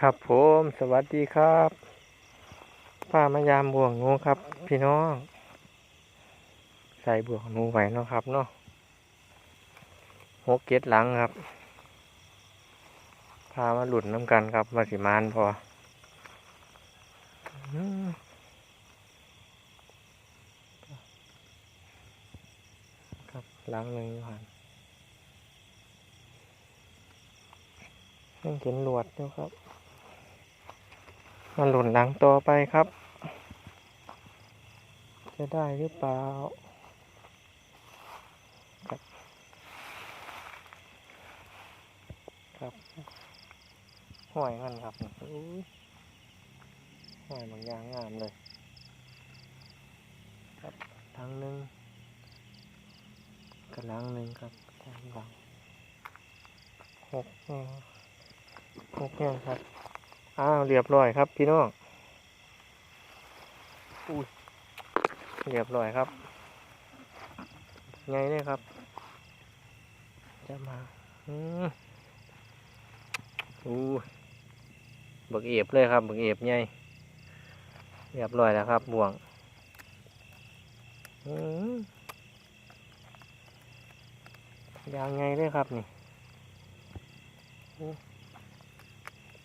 ครับผมสวัสดีครับป้ามายามบ่วงงูครับ พี่น้อง ใส่บ่วงงูไว้เนาะครับเนาะหกเก็ดหลังครับ พามาหลุดน้ำกันครับมาสิมานพอครับหลังหนึ่งอยู่หันยังเห็นหลวดอยู่ครับ มาหลุนหลังต่อไปครับ จะได้หรือเปล่าครับครับห้อยมันครับห้อยบางอย่างงามเลย ครับทางหนึ่งกระลังหนึ่งครับทางหลังหกหกแง่ครับ อ้าวเรียบร้อยครับ พี่น้องอุ้ยเรียบร้อยครับ ไงเนี่ยครับ จะมาอืมอู้บักเอฟเลยครับบักเอฟไงเรียบร้อยแล้วครับบ่วงอืมยางไงเลยครับนี่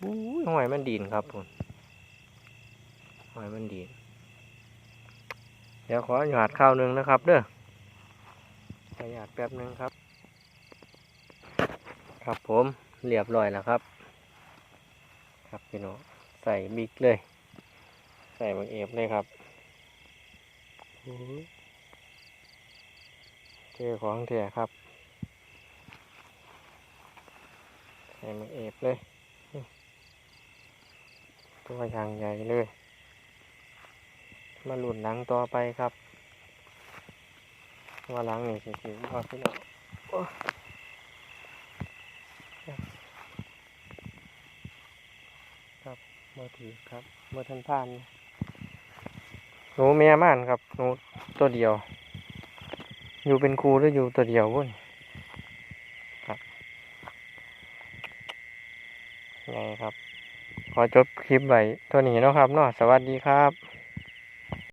อู้อู้ยหอยมันดีนครับผมหอยมันดีนเดี๋ยวขอหยาดข้าวหนึ่งนะครับ เด้อขอหยาดแป๊บหนึ่งครับ ครับผมเรียบร้อยแล้วครับ ครับพี่น้องใส่บิ๊กเลย ใส่บังเอฟเลยครับโอ้ยเจอของเถอะครับใส่บังเอฟเลย ตัวอย่างใหญ่เลย มาหลุดหลังต่อไปครับ ว่าหลังนี่สิสิพอพี่น้องครับมาถือครับมาทันผ่านหนูแม่ม่านครับหนูตัวเดียว อยู่เป็นครูหรืออยู่ตัวเดียววุ่นครับไงครับ จบคลิปไว้เท่านี้เนาะครับเนาะสวัสดีครับ